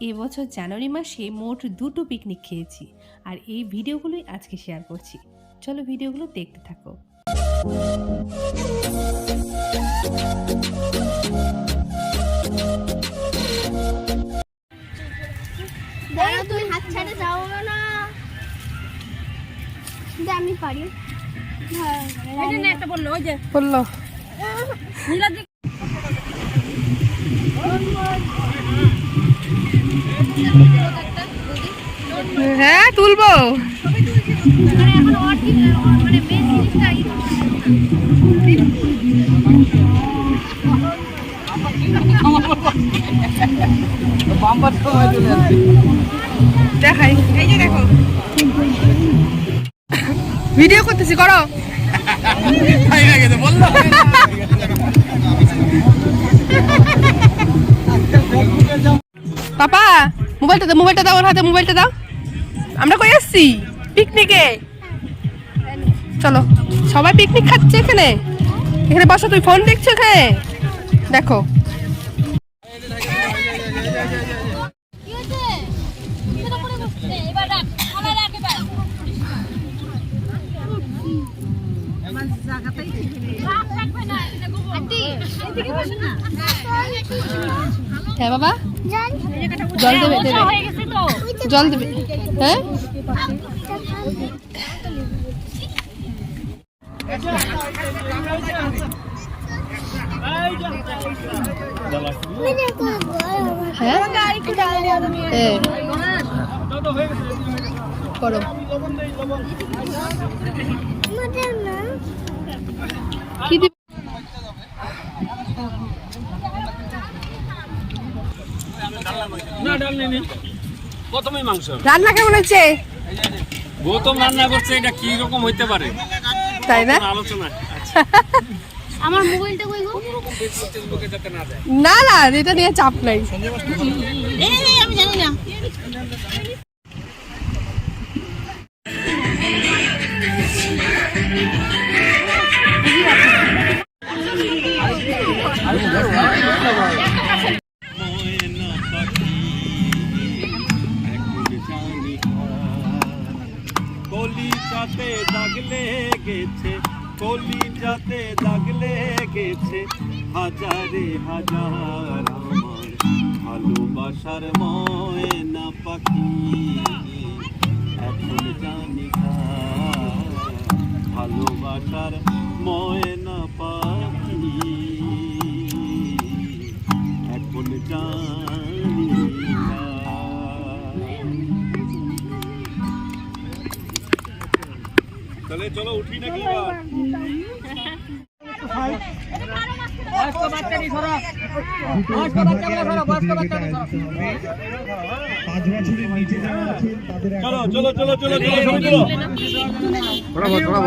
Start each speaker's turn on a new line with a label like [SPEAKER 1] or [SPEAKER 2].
[SPEAKER 1] এবছর জানুয়ারি মাসে মোট দুটো পিকনিক খেয়েছি আর এই ভিডিওগুলোই আজকে শেয়ার করছি। চলো ভিডিওগুলো দেখতে থাকো।
[SPEAKER 2] দাঁড়া তুই হাত ছাড়ে যাও না। আমি পারি। হ্যাঁ,
[SPEAKER 3] একটা বলল ওই যে।
[SPEAKER 1] বলল। তুলবো দেখাই। এই যে দেখো। ভিডিও করতেছি, করো। পাপা, মোবাইলটা দাও মোবাইলটা দাও, ওর হাতে মোবাইলটা দাও। আমরা কই আসছি? পিকনিকে? চলো সবাই পিকনিক খাচ্ছে এখানে। এখানে বসো তুই ফোন দেখছ এখানে? দেখো। হ্যাঁ বাবা।
[SPEAKER 2] জল
[SPEAKER 1] জল দেবে
[SPEAKER 2] হয়ে
[SPEAKER 1] জল দেবে। হ্যাঁ? হ্যাঁ?
[SPEAKER 4] না ডাল নেই। প্রথমেই মাংস।
[SPEAKER 1] রান্না কেমন হচ্ছে
[SPEAKER 4] গৌতম রান্না করছে এটা কি রকম হইতে পারে?
[SPEAKER 1] তাই না?
[SPEAKER 4] আলোচনা।
[SPEAKER 2] আমার মোবাইলটা কই গো?
[SPEAKER 4] না
[SPEAKER 1] না এটা নিয়ে চাপ নাই।
[SPEAKER 3] আমি জানি না।
[SPEAKER 4] কলি যাতে দাগলে গেছে কলি যাতে দাগলে গেছে হাজারে হাজার আমার ভালোবাসার ময়না পাখি। এখন জানি ভালোবাসার ময়না তাহলে চলো উঠি নাকি
[SPEAKER 5] চলো
[SPEAKER 4] চলো চলো চলো চলো চলো সবাই চলো।